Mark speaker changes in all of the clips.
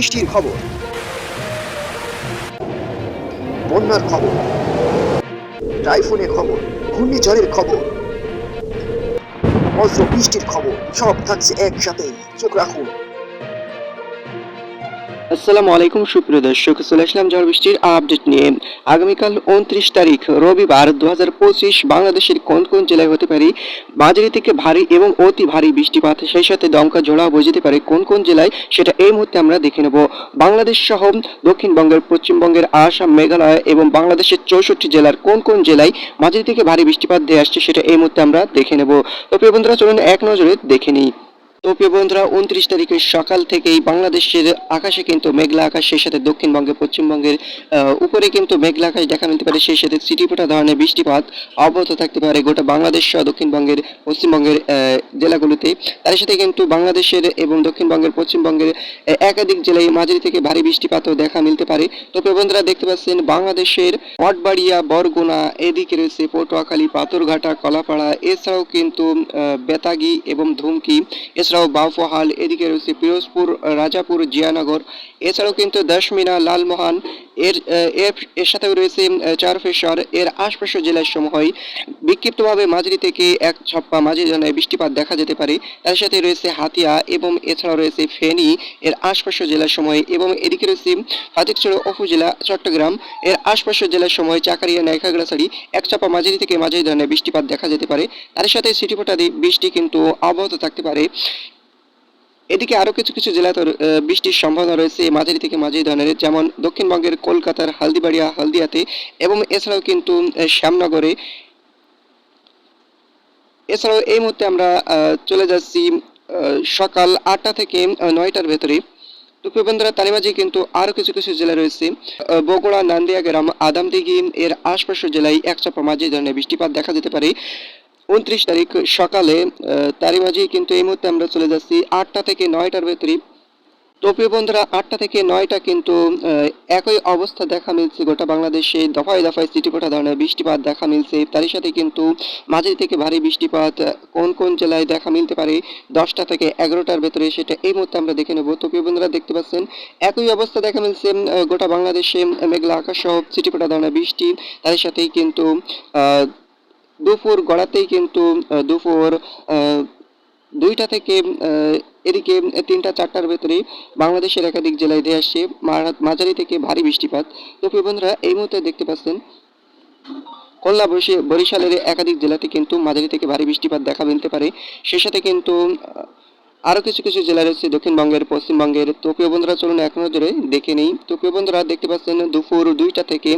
Speaker 1: বৃষ্টির খবর। বন্যার খবর। টাইফুনের খবর, ঘূর্ণিঝড়ের খবর। বজ্র বৃষ্টির খবর, সব থাকছে একসাথে। চোখ রাখুন।
Speaker 2: আসসালামু আলাইকুম, সুপ্রিয় দর্শক। চলে আসলাম ঝড় বৃষ্টির আপডেট নিয়ে। আগামীকাল উনত্রিশ তারিখ, রবিবার দুহাজার পঁচিশ বাংলাদেশের কোন কোন জেলায় হতে পারে মাঝারি থেকে ভারী এবং অতি ভারী বৃষ্টিপাত? সেই সাথে দমকা ঝোড়াও বোঝাতে পারে কোন কোন জেলায়? সেটা এই মুহূর্তে আমরা দেখে নেব। বাংলাদেশ সহ দক্ষিণবঙ্গের, পশ্চিমবঙ্গের, আসাম, মেঘালয় এবং বাংলাদেশের চৌষট্টি জেলার কোন কোন জেলায় মাঝারি থেকে ভারী বৃষ্টিপাত দিয়ে আসছে সেটা এই মুহূর্তে আমরা দেখে নেব। তো প্রিয় বন্ধুরা, চলুন এক নজরে দেখে নিই। তো প্রিয় বন্ধুরা, উনত্রিশ তারিখের সকাল থেকেই বাংলাদেশের আকাশে কিন্তু মেঘলা আকাশ, সেই সাথে দক্ষিণবঙ্গে, পশ্চিমবঙ্গের উপরে কিন্তু মেঘলা আকাশ দেখা মিলতে পারে, সেই সাথে সিটিপোটা ধরনের বৃষ্টিপাত অব্যাহত থাকতে পারে গোটা বাংলাদেশ সহ দক্ষিণবঙ্গের, পশ্চিমবঙ্গের জেলাগুলোতে। তার সাথে কিন্তু বাংলাদেশের এবং দক্ষিণবঙ্গের, পশ্চিমবঙ্গের একাধিক জেলায় মাঝারি থেকে ভারী বৃষ্টিপাতও দেখা মিলতে পারে। তো প্রিয় বন্ধুরা, দেখতে পাচ্ছেন বাংলাদেশের মঠবাড়িয়া, বরগুনা, এদিকে রয়েছে পটুয়াখালী, পাথরঘাটা, কলাপাড়া, এছাড়াও কিন্তু বেতাগী এবং ধুমকি। এছাড়াও বাউফহাল এদিকে রয়েছে পিরোজপুর, রাজাপুর, জিয়ানগর। এছাড়াও কিন্তু দশমিনা, লালমোহন, এর এর সাথেও রয়েছে চারফেশ্বর, এর আশপাশের জেলার সমূহ বিক্ষিপ্তভাবে মাঝারি থেকে এক ছপ্পা মাঝারি ধরনের বৃষ্টিপাত দেখা যেতে পারে। তার সাথে রয়েছে হাতিয়া এবং এছাড়াও রয়েছে ফেনী, এর আশপাশের জেলার সময় এবং এদিকে রয়েছে হাতিরচর উপজেলা চট্টগ্রাম, এর আশপাশের জেলার সময় চাকারিয়া নাইখাগড়াছড়ি এক চাপা মাঝারি থেকে মাঝারি ধরনের বৃষ্টিপাত দেখা যেতে পারে। তার সাথে সিটিপোটা বৃষ্টি কিন্তু অব্যাহত থাকতে পারে। এদিকে আরও কিছু কিছু জেলাতে বৃষ্টির সম্ভাবনা রয়েছে মাঝারি থেকে মাঝারি ধরনের, যেমন দক্ষিণবঙ্গের কলকাতার হালদিবাড়িয়া, হলদিয়াতে এবং এছাড়াও কিন্তু শ্যামনগরে। এছাড়াও এই মুহূর্তে আমরা চলে যাচ্ছি সকাল আটটা থেকে নয়টার ভেতরে। তো প্রিয় বন্ধুরা তারই মাঝে কিন্তু আরও কিছু কিছু জেলা রয়েছে। বগুড়া, নান্দিয়া, গ্রাম, আদামদিঘি, এর আশপাশের জেলায় এক চাপা মাঝারি ধরনের বৃষ্টিপাত দেখা যেতে পারে। উনত্রিশ তারিখ সকালে তারই মাঝেই কিন্তু এই মুহূর্তে আমরা চলে যাচ্ছি আটটা থেকে নয়টার ভেতরে তো প্রিয় বন্ধুরা, আটটা থেকে নয়টা কিন্তু একই অবস্থা দেখা মিলছে গোটা বাংলাদেশে। দফায় দফায় সিটিপোটা ধরনের বৃষ্টিপাত দেখা মিলছে। তারই সাথে কিন্তু মাঝারি থেকে ভারী বৃষ্টিপাত কোন কোন জেলায় দেখা মিলতে পারে দশটা থেকে এগারোটার ভেতরে সেটা এই মুহূর্তে আমরা দেখে নেব। তো প্রিয় বন্ধুরা, দেখতে পাচ্ছেন, একই অবস্থা দেখা মিলছে গোটা বাংলাদেশে, মেঘলা আকাশ সহ সিটিপোটা ধরনের বৃষ্টি। তারই সাথেই কিন্তু দুপুর গড়াতেই কিন্তু দুপুর দুইটা থেকে এদিকে তিনটা, চারটার ভেতরে বাংলাদেশের একাধিক জেলায় দিয়ে আসছে মাঝারি থেকে ভারী বৃষ্টিপাত। তো প্রিয় বন্ধুরা, এই মুহূর্তে দেখতে পাচ্ছেন খুলনা বরিশে- বরিশালের একাধিক জেলাতে কিন্তু মাঝারি থেকে ভারী বৃষ্টিপাত দেখা মিলতে পারে। সে সাথে কিন্তু আহ, আরও কিছু কিছু জেলা রয়েছে দক্ষিণবঙ্গের পশ্চিমবঙ্গের। তো বন্ধুরা চলুন এক নজরে দেখে নেই। তো বন্ধুরা দেখতে পাচ্ছেন দুপুর দুইটা থেকে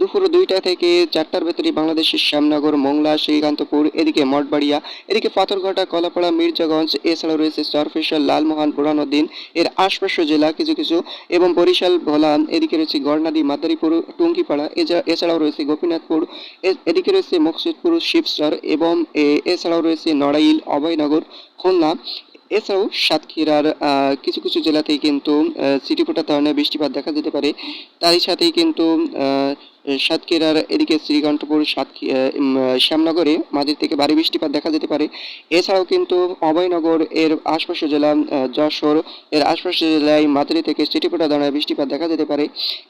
Speaker 2: দুপুর দুইটা থেকে চারটার ভেতরে বাংলাদেশের শ্যামনগর মোংলা শ্রীকান্তপুর এদিকে মঠবাড়িয়া এদিকে পাথরঘাটা কলাপাড়া মির্জাগঞ্জ এছাড়াও রয়েছে সরফেশ্বর লালমোহন বুড়ানুদ্দিন এর আশপাশের জেলা কিছু কিছু এবং বরিশাল ভোলা এদিকে রয়েছে গড়নাদি মাদারীপুর টুঙ্গিপাড়া এছাড়াও রয়েছে গোপীনাথপুর এদিকে রয়েছে মকসুদপুর শিবচর এবং এছাড়াও রয়েছে নড়াইল অভয়নগর খুলনা এছাড়াও সাতক্ষীরার কিছু কিছু জেলাতেই কিন্তু সিটি ফোটার ধরনের বৃষ্টিপাত দেখা যেতে পারে। তারই সাথেই কিন্তু সাতক্ষীরার এদিকে শ্রীকণ্ঠপুর, সাতক্ষী শ্যামনগরে মাঝের থেকে ভারী বৃষ্টিপাত দেখা যেতে পারে। এছাড়াও কিন্তু অভয়নগর এর আশপাশের জেলা যশোর এর আশপাশের জেলায় মাঝারি থেকে সিটিপোটা ধরনের বৃষ্টিপাত দেখা যেতে পারে।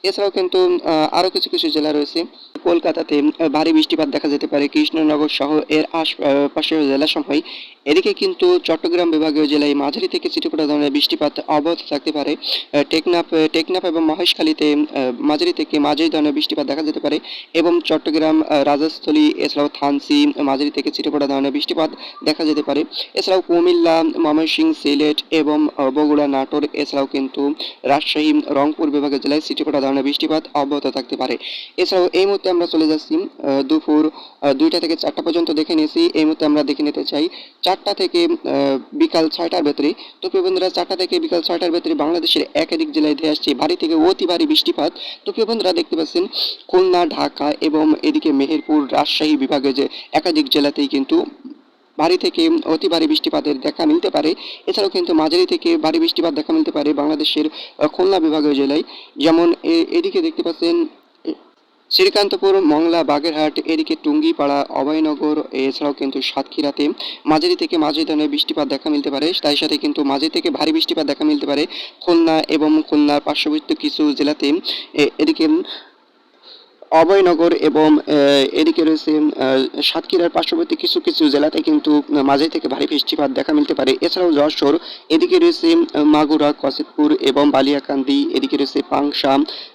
Speaker 2: এছাড়াও কিন্তু আরও কিছু কিছু জেলা রয়েছে। কলকাতাতে ভারী বৃষ্টিপাত দেখা যেতে পারে। কৃষ্ণনগর সহ এর আশপাশের সময় এদিকে কিন্তু চট্টগ্রাম বিভাগীয় জেলায় মাঝারি থেকে চিটিপোটা ধরনের বৃষ্টিপাত অব্যাহত থাকতে পারে। টেকনাফ টেকনাফ এবং মহেশখালীতে মাঝারি থেকে মাঝারি ধরনের বৃষ্টিপাত দেখা যেতে পারে এবং চট্টগ্রাম রাজস্থলী, এছাড়াও থানসি, মাঝারি থেকে চিটিপোটা ধরনের বৃষ্টিপাত দেখা যেতে পারে। এছাড়াও কুমিল্লা, ময়মনসিংহ, সিলেট এবং বগুড়া, নাটোর, এছাড়াও কিন্তু রাজশাহী, রংপুর বিভাগের জেলায় চিটিপোটা ধরনের বৃষ্টিপাত অব্যাহত থাকতে পারে। এছাড়াও এই মুহূর্তে আমরা চলে যাচ্ছি দুপুর দুইটা থেকে চারটা পর্যন্ত দেখে নিয়েছি। এই মুহূর্তে আমরা দেখে নিতে চাই, চারটা থেকে বিকাল ছয়টার ভেতরে। তো প্রিয় বন্ধুরা, চারটা থেকে বিকাল ছয়টার ভেতরে বাংলাদেশের একাধিক জেলায় ধেয়ে আসছে ভারী থেকে অতি ভারী বৃষ্টিপাত। তো প্রিয় বন্ধুরা, দেখতে পাচ্ছেন খুলনা, ঢাকা এবং এদিকে মেহেরপুর রাজশাহী বিভাগে যে একাধিক জেলাতেই কিন্তু ভারী থেকে অতি ভারী বৃষ্টিপাতের দেখা মিলতে পারে। এছাড়াও কিন্তু মাঝারি থেকে ভারী বৃষ্টিপাত দেখা মিলতে পারে বাংলাদেশের খুলনা বিভাগীয় জেলায়। যেমন এদিকে দেখতে পাচ্ছেন, শ্রীকান্তপুর, মংলা, বাগেরহাট, এদিকে টুঙ্গিপাড়া, অভয়নগর, এছাড়াও কিন্তু সাতক্ষীরাতে মাঝারি থেকে মাঝারি ধরনের বৃষ্টিপাত দেখা মিলতে পারে। তাই সাথে কিন্তু মাঝারি থেকে ভারী বৃষ্টিপাত দেখা মিলতে পারে খুলনা এবং খুলনার পার্শ্ববর্তী কিছু জেলাতে। এদিকে অভয়নগর এবং এদিকে রয়েছে সাতক্ষীরার পার্শ্ববর্তী কিছু কিছু জেলাতে কিন্তু মাঝারি থেকে ভারী বৃষ্টিপাত দেখা মিলতে পারে। এছাড়াও যশোর, এদিকে রয়েছে মাগুরা কসিদপুর এবং বালিয়াকান্দি, এদিকে রয়েছে পাংশা,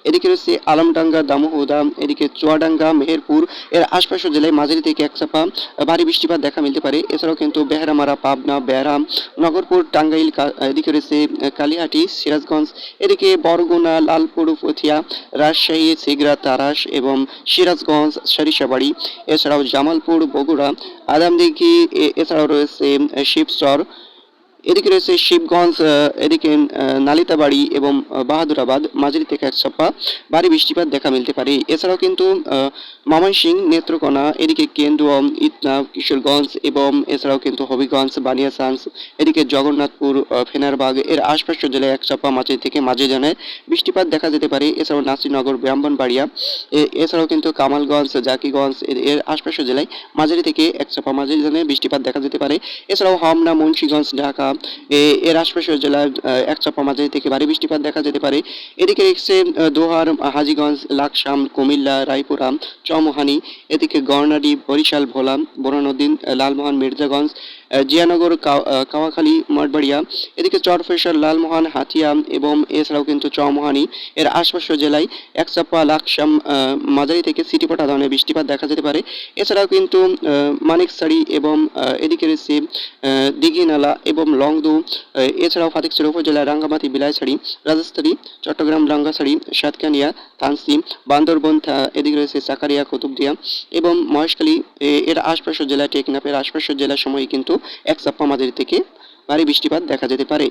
Speaker 2: এদিকে রয়েছে আলমডাঙ্গা, দামোহদা, এদিকে চুয়াডাঙ্গা, মেহেরপুর, এর আশপাশের জেলায় মাঝারি থেকে একচাপা ভারী বৃষ্টিপাত দেখা মিলতে পারে। এছাড়াও কিন্তু বেহারামারা, পাবনা, বেহারাম, নগরপুর, টাঙ্গাইল এদিকে রয়েছে কালিহাটি, সিরাজগঞ্জ, এদিকে বরগুনা, লালপুর পথিয়া রাজশাহী সিগরা তারাস এবং সিরাজগঞ্জ সরিষাবাড়ি এছাড়াও জামালপুর বগুড়া আদামদিঘি এছাড়াও রয়েছে শিবচর এদিকে রয়েছে শিবগঞ্জ এদিকে নালিতাবাড়ি এবং বাহাদুরাবাদ। মাঝারি থেকে এক সপ্তাহ ভারী বৃষ্টিপাত দেখা মিলতে পারে। এছাড়াও কিন্তু ময়মনসিংহ, নেত্রকোনা, এদিকে কেন্দুয়া, ইতনা, কিশোরগঞ্জ এবং এছাড়াও কিন্তু হবিগঞ্জ বানিয়াসান্স এদিকে জগন্নাথপুর ফেনারবাগ এর আশপাশের জেলায় এক সপ্তাহ মাঝারি থেকে মাঝে জানায় বৃষ্টিপাত দেখা যেতে পারে। এছাড়াও নাসিরনগর, ব্রাহ্মণবাড়িয়া এছাড়াও কিন্তু কামালগঞ্জ, জাকিগঞ্জ এর- আশপাশের জেলায় মাঝারি থেকে এক সপ্তাহ মাঝারি জানায় বৃষ্টিপাত দেখা যেতে পারে। এছাড়াও হামনা, মুন্সিগঞ্জ, ঢাকা এর আহ, এক চাপা মাঝারি থেকে ভারী বৃষ্টিপাত দেখা যেতে পারে। এদিকে রয়েছে দোহার হাজিগঞ্জ লাকসাম কুমিল্লা রায়পুরা চমোহানি এদিকে গর্নাডি বরিশাল ভোলা বোরানুদ্দিন লালমোহন মির্জাগঞ্জ জিয়ানগর কাওয়াখালী, মঠবাড়িয়া, এদিকে চরফেশর লালমোহন, হাতিয়া এবং এছাড়াও কিন্তু চৌমোহানি। এর আশপাশের জেলায় একচাপা, লাকসাম মাঝারি থেকে সিটিপটা ধরনের বৃষ্টিপাত দেখা যেতে পারে। এছাড়াও কিন্তু মানিকসারি এবং এদিকে রয়েছে দিঘিনালা এবং লংদু এছাড়াও ফাতিকছড়ি উপজেলার রাঙ্গামাটি, বিলাইছড়ি, রাজস্থানী, চট্টগ্রাম, রাঙ্গাছড়ি, সাতকানিয়া, থানসি, বান্দরবন এদিকে রয়েছে চাকারিয়া, কুতুবদিয়া এবং মহেশখালী। এর আশপাশের জেলা টেকনাফের আশপাশের জেলার সময় কিন্তু এক চাপ্পা আমাদের থেকে ভারী বৃষ্টিপাত দেখা যেতে পারে।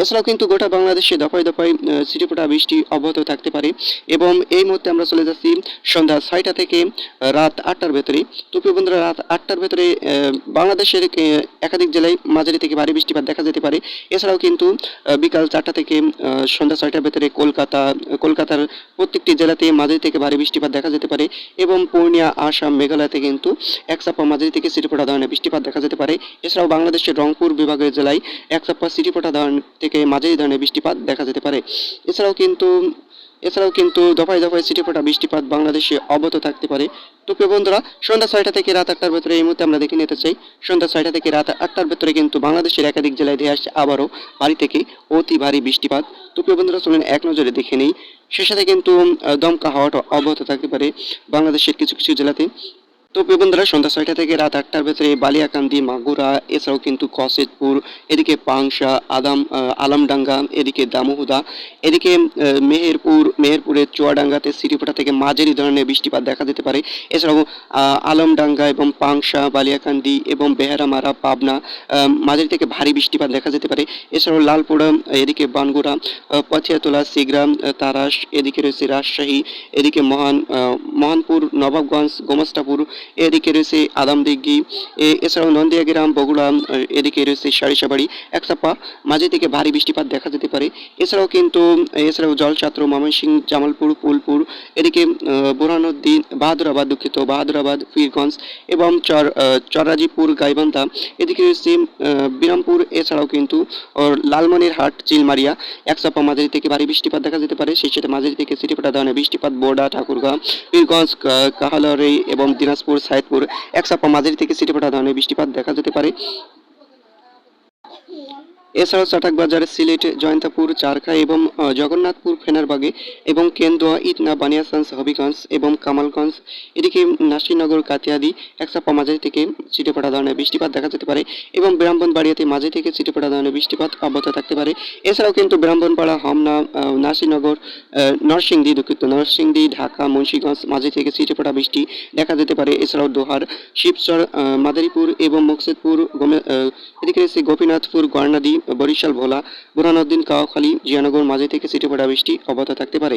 Speaker 2: এছাড়াও কিন্তু গোটা বাংলাদেশে দফায় দফায় আহ, বৃষ্টি অব্যাহত থাকতে পারে এবং এই মুহূর্তে আমরা চলে যাচ্ছি সন্ধ্যা ছয়টা থেকে রাত আটটার ভেতরে। তো প্রিয় বন্ধুরা রাত আটটার ভেতরে বাংলাদেশের একাধিক জেলায় মাঝারি থেকে ভারী বৃষ্টিপাত দেখা যেতে পারে। এছাড়াও কিন্তু বিকাল চারটা থেকে সন্ধ্যা ছয়টার ভেতরে কলকাতা কলকাতার প্রত্যেকটি জেলাতে মাঝারি থেকে ভারী বৃষ্টিপাত দেখা যেতে পারে এবং পূর্ণিয়া আসাম মেঘালয়তে কিন্তু এক চাপা মাঝারি থেকে সিটিপোটা ধরনের বৃষ্টিপাত দেখা যেতে পারে। এছাড়াও বাংলাদেশের রংপুর বিভাগের জেলায় এক চাপা সিটিপোটা ধরনের থেকে মাঝারি ধরনের বৃষ্টিপাত দেখা যেতে পারে। এছাড়াও কিন্তু এছাড়াও কিন্তু দফায় দফায় সিটিপোটা বৃষ্টিপাত বাংলাদেশে অব্যাহত থাকতে পারে। তো প্রিয় বন্ধুরা, সন্ধ্যা ছয়টা থেকে রাত আটটার ভেতরে এই মুহূর্তে আমরা দেখে নিতে চাই। সন্ধ্যা ছয়টা থেকে রাত আটটার ভেতরে কিন্তু বাংলাদেশের একাধিক জেলায় ধেয়ে আসছে আবারও ভারী থেকে অতি ভারী বৃষ্টিপাত। তো প্রিয় বন্ধুরা, চলুন এক নজরে দেখে নেই। সে সাথে কিন্তু দমকা হাওয়াটা অব্যাহত থাকতে পারে বাংলাদেশের কিছু কিছু জেলাতে। তো প্রিয় বন্ধুরা, সন্ধ্যা ছয়টা থেকে রাত আটটার ভেতরে বালিয়াকান্দি, মাগুরা, এছাড়াও কিন্তু কসেদপুর এদিকে পাংশা, আদাম আলমডাঙ্গা, এদিকে দামোহুদা, এদিকে মেহেরপুর, মেহেরপুরের চুয়াডাঙ্গাতে সিটিপোটা থেকে মাঝারি ধরনের বৃষ্টিপাত দেখা যেতে পারে। এছাড়াও আলমডাঙ্গা এবং পাংশা, বালিয়াকান্দি এবং বেহারামারা, পাবনা মাঝারি থেকে ভারী বৃষ্টিপাত দেখা যেতে পারে। এছাড়াও লালপুরা এদিকে বানগুড়া পাথিয়াতলা, সিগ্রাম, তারাস, এদিকে রয়েছে রাজশাহী, এদিকে মহান মহানপুর, নবাবগঞ্জ, গোমস্তাপুর এদিকে রয়েছে আদামদিঘি এছাড়াও নন্দিয়া গ্রাম বগুড়া এদিকে রয়েছে সারিসাবাড়ি, একসাপা, মাঝে থেকে ভারী বৃষ্টিপাত দেখা যেতে পারে। এছাড়াও কিন্তু এছাড়াও জলছাত্র, ময়মনসিংহ, জামালপুর, ফুলপুর, এদিকে বোরহানুদ্দিন বাহাদুরাবাদ দুঃখিত, বাহাদুরাবাদ, ফিরগঞ্জ এবং চর চরাজিপুর, গাইবান্ধা এদিকে রয়েছে বিরামপুর, এছাড়াও কিন্তু ওর লালমনিরহাট, চিলমারিয়া, একসাপা মাঝারি থেকে ভারী বৃষ্টিপাত দেখা যেতে পারে। সেই সাথে মাঝারি থেকে সিটিপাটা ধরনের বৃষ্টিপাত, বোর্ডা ঠাকুরগাঁও পীরগঞ্জ কাহালরি এবং দিনাজপুর সাইদপুর একসাপা মাঝারি থেকে সিটি সিটিপাটা ধরনের বৃষ্টিপাত দেখা যেতে পারে। এছাড়াও চাটাকবাজার সিলেট জয়ন্তাপুর চারখা এবং জগন্নাথপুর ফেনারবাগে এবং কেন্দুয়া ইতনা বানিয়াসান্স হবিগঞ্জ এবং কামালগঞ্জ। এদিকে নাসিরনগর কাতিয়াদি একসাপা মাঝারি থেকে চিটেপাটা ধরনের বৃষ্টিপাত দেখা যেতে পারে এবং ব্রাহ্মণবাড়িয়াতে মাঝে থেকে চিটেপাটা ধরনের বৃষ্টিপাত অব্যাহত থাকতে পারে। এছাড়াও কিন্তু ব্রাহ্মণপাড়া হোমনা আহ, নরসিংদী দুঃখিত নরসিংদী ঢাকা মুন্সিগঞ্জ মাঝে থেকে চিটেপাটা বৃষ্টি দেখা যেতে পারে। এছাড়াও দোহার শিবচর মাদারীপুর এবং মুকসেদপুর এদিকে রয়েছে গোপীনাথপুর গর্ণাদি বরিশাল ভোলা বুরহানুদ্দিন কাওয়াখালী জিয়ানগর মাঝে থেকে সিটিপড়া বৃষ্টি অব্যাহত থাকতে পারে।